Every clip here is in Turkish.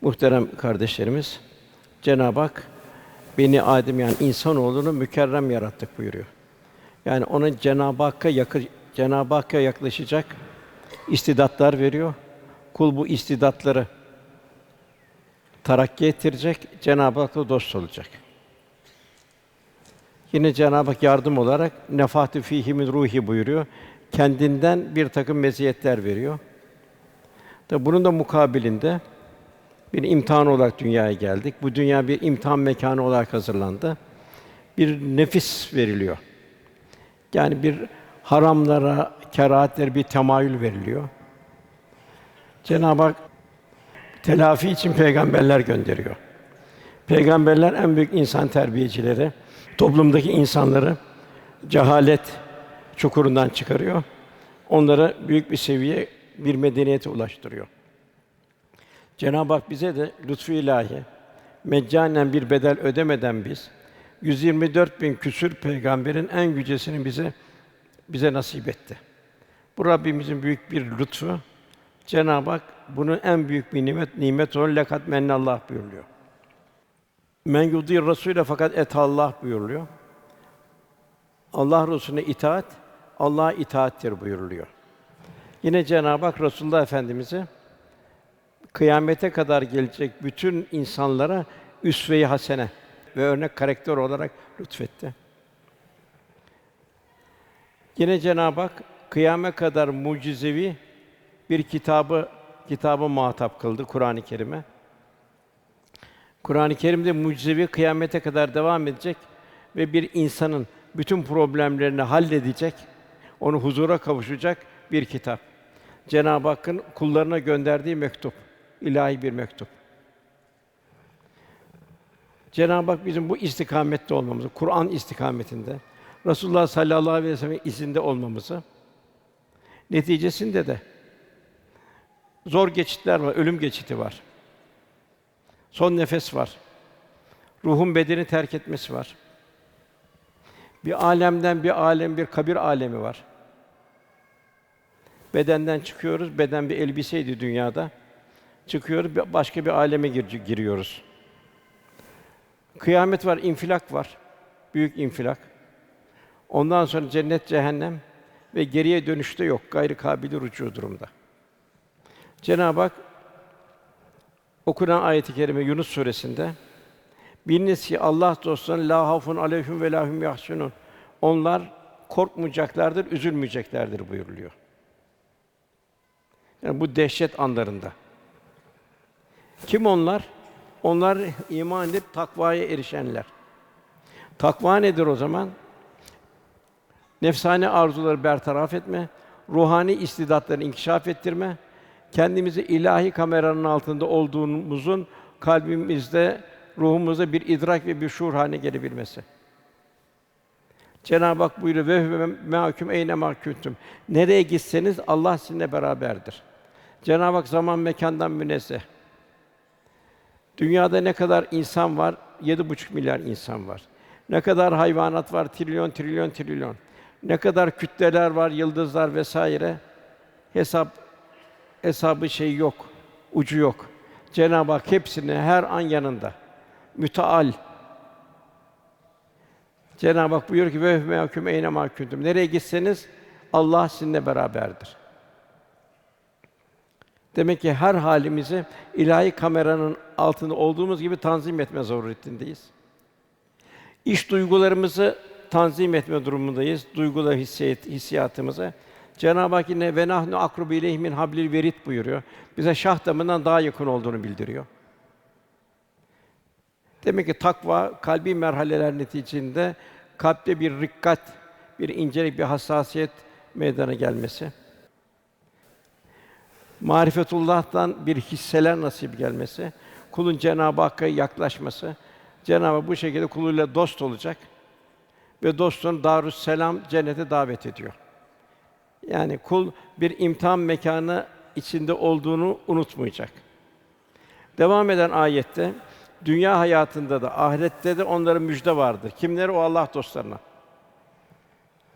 Muhterem kardeşlerimiz, Cenab-ı Hak beni Adem yani insanoğlunu mükerrem yarattık buyuruyor. Yani ona Cenab-ı Hakk'a yakı, Cenab-ı Hakk'a yaklaşacak istidatlar veriyor. Kul bu istidatları terakki ettirecek, Cenab-ı Hak'la dost olacak. Yine Cenab-ı Hak yardım olarak nefahtü fîhî min ruhi buyuruyor. Kendinden bir takım meziyetler veriyor. Tabi bunun da mukabilinde bir imtihan olarak dünyaya geldik. Bu dünya bir imtihan mekanı olarak hazırlandı. Bir nefis veriliyor. Yani bir haramlara, kerahatlere bir temayül veriliyor. Cenab-ı Hak telafi için peygamberler gönderiyor. Peygamberler en büyük insan terbiyecileri, toplumdaki insanları cehalet çukurundan çıkarıyor. Onlara büyük bir seviye, bir medeniyete ulaştırıyor. Cenab-ı Hak bize de lütfu ilahi meccanen bir bedel ödemeden biz 124 bin küsür peygamberin en yücesini bize bize nasip etti. Bu Rabbimizin büyük bir lütfu. Cenab-ı Hak bunun en büyük bir nimet nimet olan lekat mennallah buyuruyor. Men yudir Rasûle fakat et Allah buyuruluyor. Allah Resulüne itaat Allah'a itaattir buyuruluyor. Yine Cenab-ı Hak Resulullah Efendimizi kıyamete kadar gelecek bütün insanlara üsve-i hasene ve örnek karakter olarak lütfetti. Yine Cenab-ı Hak kıyame kadar mucizevi bir kitabı kitabı muhatap kıldı Kur'an-ı Kerim'e. Kur'an-ı Kerim'de mucizevi kıyamete kadar devam edecek ve bir insanın bütün problemlerini halledecek, onu huzura kavuşacak bir kitap. Cenab-ı Hakk'ın kullarına gönderdiği mektup, ilahi bir mektup. Cenab-ı Hak bizim bu istikamette olmamızı, Kur'an istikametinde, Resulullah sallallahu aleyhi ve sellem izinde olmamızı, neticesinde de zor geçitler var, ölüm geçiti var. Son nefes var. Ruhun bedeni terk etmesi var. Bir alemden bir alem, bir kabir alemi var. Bedenden çıkıyoruz, beden bir elbiseydi dünyada. Çıkıyoruz, bir- başka bir aleme gir- giriyoruz. Kıyamet var, infilak var. Büyük infilak. Ondan sonra cennet, cehennem ve geriye dönüşte yok. Gayrı kabili rücu durumda. Cenab-ı Hak okunan ayet-i kerime Yunus suresinde Biliniz ki Allah dostları la hafun aleyhim ve lahum yahsunun. Onlar korkmayacaklardır, üzülmeyeceklerdir buyuruluyor. Yani bu dehşet anlarında. Kim onlar? Onlar iman edip takvaya erişenler. Takva nedir o zaman? Nefsane arzuları bertaraf etme, ruhani istidatları inkişaf ettirme, kendimizi ilahi kameranın altında olduğumuzun kalbimizde, ruhumuzda bir idrak ve bir şuur haline gelebilmesi. Cenab-ı Hak buyuruyor ve mahkum eyne mahkumtum. Nereye gitseniz Allah sizinle beraberdir. Cenab-ı Hak zaman mekandan münezzeh. Dünyada ne kadar insan var? Yedi buçuk milyar insan var. Ne kadar hayvanat var? Trilyon, trilyon, trilyon. Ne kadar kütleler var, yıldızlar vesaire. Hesap hesabı şey yok, ucu yok. Cenab-ı Hak hepsini her an yanında. Müteal. Cenab-ı Hak buyuruyor ki ve mehkum eyne mahkumtum. Nereye gitseniz Allah sizinle beraberdir. Demek ki her halimizi ilahi kameranın altında olduğumuz gibi tanzim etme zaruretindeyiz. İş duygularımızı tanzim etme durumundayız. Duygular, hissiyat, hissiyatımızı. Cenab-ı Hak yine ve nahnu akrubu ileyhi min hablil verit buyuruyor. Bize şah damından daha yakın olduğunu bildiriyor. Demek ki takva kalbi merhaleler neticesinde kalpte bir rikkat, bir incelik, bir hassasiyet meydana gelmesi. Marifetullah'tan bir hisseler nasip gelmesi, kulun Cenab-ı Hakk'a yaklaşması, Cenab-ı Hak bu şekilde kuluyla dost olacak ve dostun darüs selam cennete davet ediyor. Yani kul bir imtihan mekanı içinde olduğunu unutmayacak. Devam eden ayette dünya hayatında da ahirette de onların müjde vardır. Kimler o Allah dostlarına.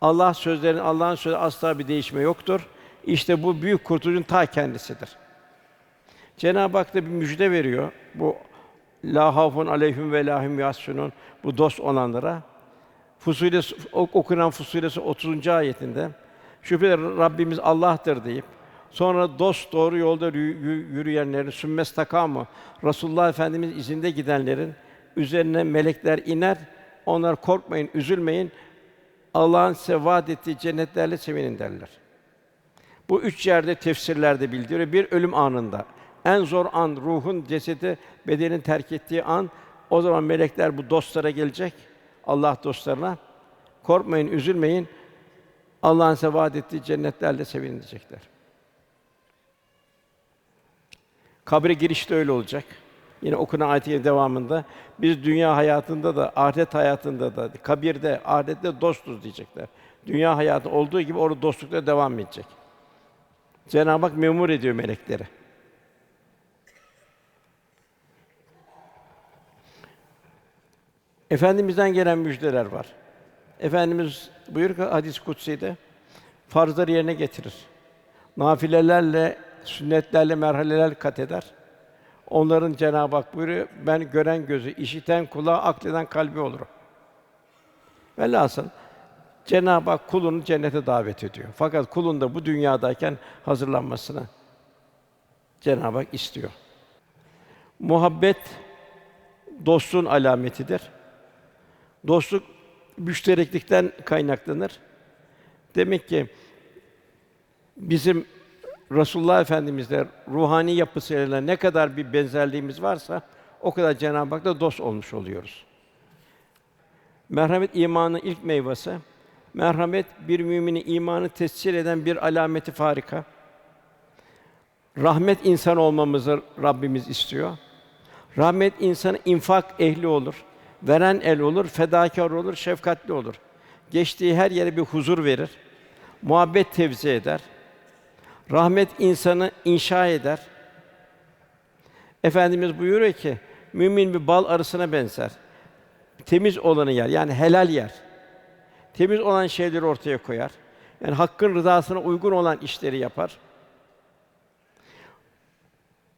Allah sözlerin Allah'ın sözü asla bir değişme yoktur. İşte bu büyük kurtuluşun ta kendisidir. Cenab-ı Hak da bir müjde veriyor. Bu la havfun aleyhim ve lahum yahsunun bu dost olanlara. Fusile ok- okunan Fusilesi 30. ayetinde şüpheli Rabbimiz Allah'tır deyip sonra dost doğru yolda yürü- yürü- yürüyenlerin sümmes takamı Resulullah Efendimiz izinde gidenlerin üzerine melekler iner. Onlar korkmayın, üzülmeyin. Allah'ın size vaad ettiği cennetlerle sevinin derler. Bu üç yerde tefsirlerde bildiriyor. Bir ölüm anında. En zor an ruhun cesedi bedenin terk ettiği an o zaman melekler bu dostlara gelecek. Allah dostlarına korkmayın, üzülmeyin. Allah'ın size vaad ettiği cennetlerle sevinin diyecekler. Kabre giriş de öyle olacak. Yine okunan ayetin devamında biz dünya hayatında da ahiret hayatında da kabirde, ahirette dostuz diyecekler. Dünya hayatı olduğu gibi orada dostlukla devam edecek. Cenab-ı Hak memur ediyor melekleri. Efendimizden gelen müjdeler var. Efendimiz buyuruyor ki hadis kutsi'de farzları yerine getirir. Nafilelerle, sünnetlerle merhaleler kat eder. Onların Cenab-ı Hak buyuruyor, ben gören gözü, işiten kulağı, akleden kalbi olurum. Velhasıl Cenab-ı Hak kulunu cennete davet ediyor. Fakat kulun da bu dünyadayken hazırlanmasını Cenab-ı Hak istiyor. Muhabbet dostluğun alametidir. Dostluk müştereklikten kaynaklanır. Demek ki bizim Resulullah Efendimizle ruhani yapısıyla ne kadar bir benzerliğimiz varsa o kadar Cenab-ı Hak'la dost olmuş oluyoruz. Merhamet imanın ilk meyvesi. Merhamet bir mümini imanı tescil eden bir alameti farika. Rahmet insan olmamızı Rabbimiz istiyor. Rahmet insanı infak ehli olur. Veren el olur, fedakar olur, şefkatli olur. Geçtiği her yere bir huzur verir. Muhabbet tevzi eder. Rahmet insanı inşa eder. Efendimiz buyuruyor ki mümin bir bal arısına benzer. Temiz olanı yer, yani helal yer. Temiz olan şeyleri ortaya koyar. Yani hakkın rızasına uygun olan işleri yapar.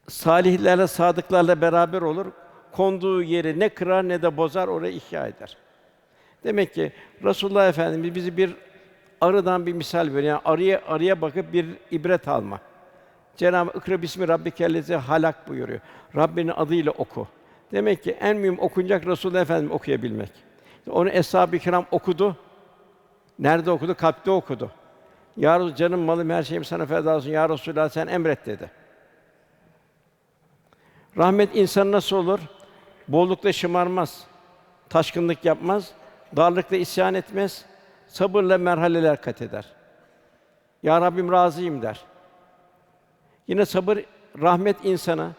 Salihlerle, sadıklarla beraber olur. Konduğu yeri ne kırar ne de bozar, orayı ihya eder. Demek ki Resulullah Efendimiz bizi bir arıdan bir misal veriyor. Yani arıya arıya bakıp bir ibret alma. Cenab-ı İkra bismi rabbikellezi halak buyuruyor. Rabbinin adıyla oku. Demek ki en mühim okunacak Resulullah Efendimiz okuyabilmek. Onu eshab-ı kiram okudu. Nerede okudu? Kalpte okudu. Ya Resul, canım malım her şeyim sana feda olsun. Ya Resulallah sen emret dedi. Rahmet insan nasıl olur? Bollukla şımarmaz. Taşkınlık yapmaz. Darlıkla isyan etmez. Sabırla merhaleler kat eder. Ya Rabbim razıyım der. Yine sabır rahmet insana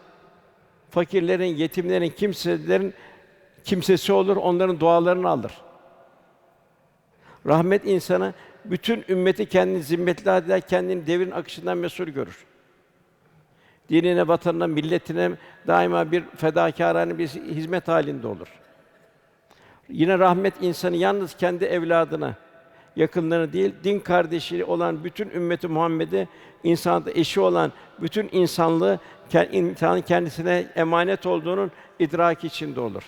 fakirlerin, yetimlerin, kimselerin kimsesi olur, onların dualarını alır. Rahmet insana bütün ümmeti kendini zimmetli eder, kendini devrin akışından mesul görür. Dinine, vatanına, milletine daima bir fedakârane bir hizmet halinde olur. Yine rahmet insanı yalnız kendi evladına, yakınlarına değil, din kardeşi olan bütün ümmeti Muhammed'e, insanda eşi olan bütün insanlığı insanın kendisine emanet olduğunun idraki içinde olur.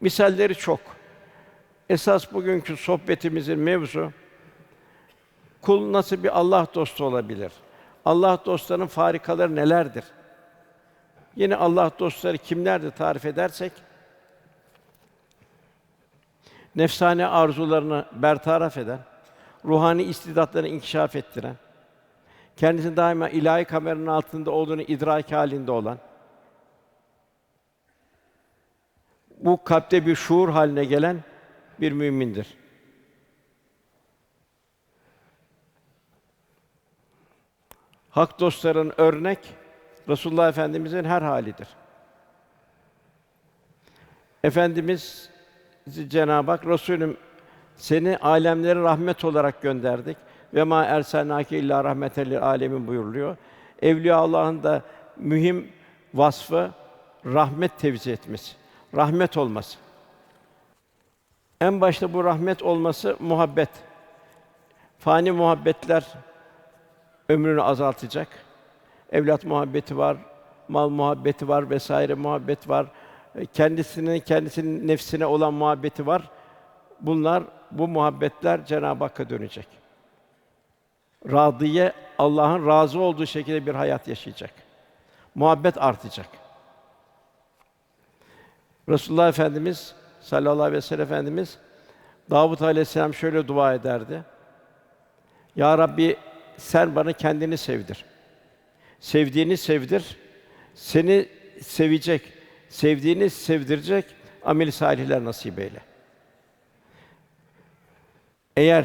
Misalleri çok. Esas bugünkü sohbetimizin mevzu kul nasıl bir Allah dostu olabilir? Allah dostlarının farikaları nelerdir? Yine Allah dostları kimlerdir tarif edersek nefsane arzularını bertaraf eden, ruhani istidatlarını inkişaf ettiren, kendisini daima ilahi kameranın altında olduğunu idrak halinde olan, bu kalpte bir şuur haline gelen bir mümindir. Hak dostların örnek Resulullah Efendimizin her halidir. Efendimiz Cenab-ı Hak Resulüm seni alemlere rahmet olarak gönderdik ve ma erselnake illa rahmeten lil alemin buyuruluyor. Evliya Allah'ın da mühim vasfı rahmet tevzi etmesi, rahmet olması. En başta bu rahmet olması muhabbet. Fani muhabbetler ömrünü azaltacak. Evlat muhabbeti var, mal muhabbeti var vesaire muhabbet var. E, Kendisinin kendisinin nefsine olan muhabbeti var. Bunlar bu muhabbetler Cenab-ı Hakk'a dönecek. Radiye Allah'ın razı olduğu şekilde bir hayat yaşayacak. Muhabbet artacak. Resulullah Efendimiz sallallahu aleyhi ve sellem Efendimiz Davud aleyhisselam şöyle dua ederdi. Ya Rabbi sen bana kendini sevdir. Sevdiğini sevdir. Seni sevecek, sevdiğini sevdirecek amel salihler nasip eyle. Eğer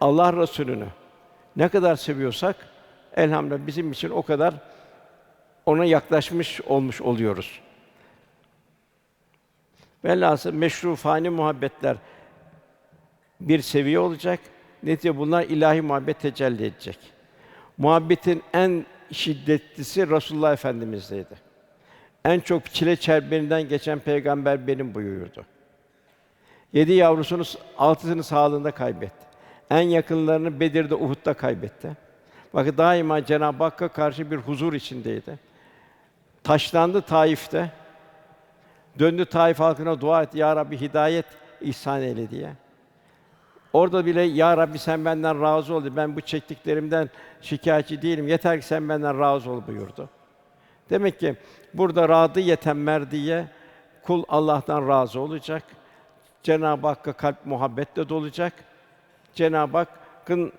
Allah Resulü'nü ne kadar seviyorsak elhamdülillah bizim için o kadar ona yaklaşmış olmuş oluyoruz. Velhasıl meşru fani muhabbetler bir seviye olacak. Netice bunlar ilahi muhabbet tecelli edecek. Muhabbetin en şiddetlisi Resulullah Efendimizdeydi. En çok çile çemberinden geçen peygamber benim buyurdu. Yedi yavrusunu, altısını sağlığında kaybetti. En yakınlarını Bedir'de, Uhud'da kaybetti. Bakın daima Cenab-ı Hakk'a karşı bir huzur içindeydi. Taşlandı Taif'te. Döndü Taif halkına dua etti. Ya Rabbi hidayet ihsan eyle diye. Orada bile ya Rabbi sen benden razı ol. Ben bu çektiklerimden şikayetçi değilim. Yeter ki sen benden razı ol buyurdu. Demek ki burada radı yeten merdiye kul Allah'tan razı olacak. Cenab-ı Hakk'a kalp muhabbetle dolacak. Cenab-ı Hakk'ın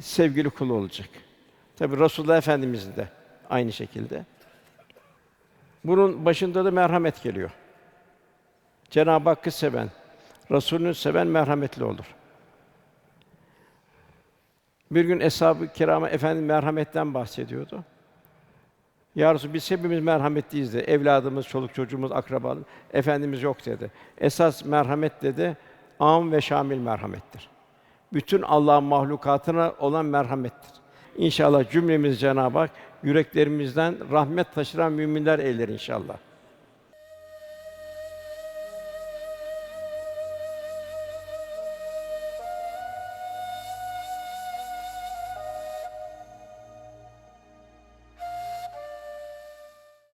sevgili kulu olacak. Tabi Resulullah Efendimizin de aynı şekilde. Bunun başında da merhamet geliyor. Cenab-ı Hakk'ı seven, Resulünü seven merhametli olur. Bir gün Eshab-ı Kirama Efendimiz merhametten bahsediyordu. Ya Resulallah, biz hepimiz merhametliyiz dedi. Evladımız, çoluk çocuğumuz, akrabalarımız. Efendimiz yok dedi. Esas merhamet dedi, am ve şamil merhamettir. Bütün Allah'ın mahlukatına olan merhamettir. İnşallah cümlemiz Cenab-ı Hak yüreklerimizden rahmet taşıran müminler eyler inşallah.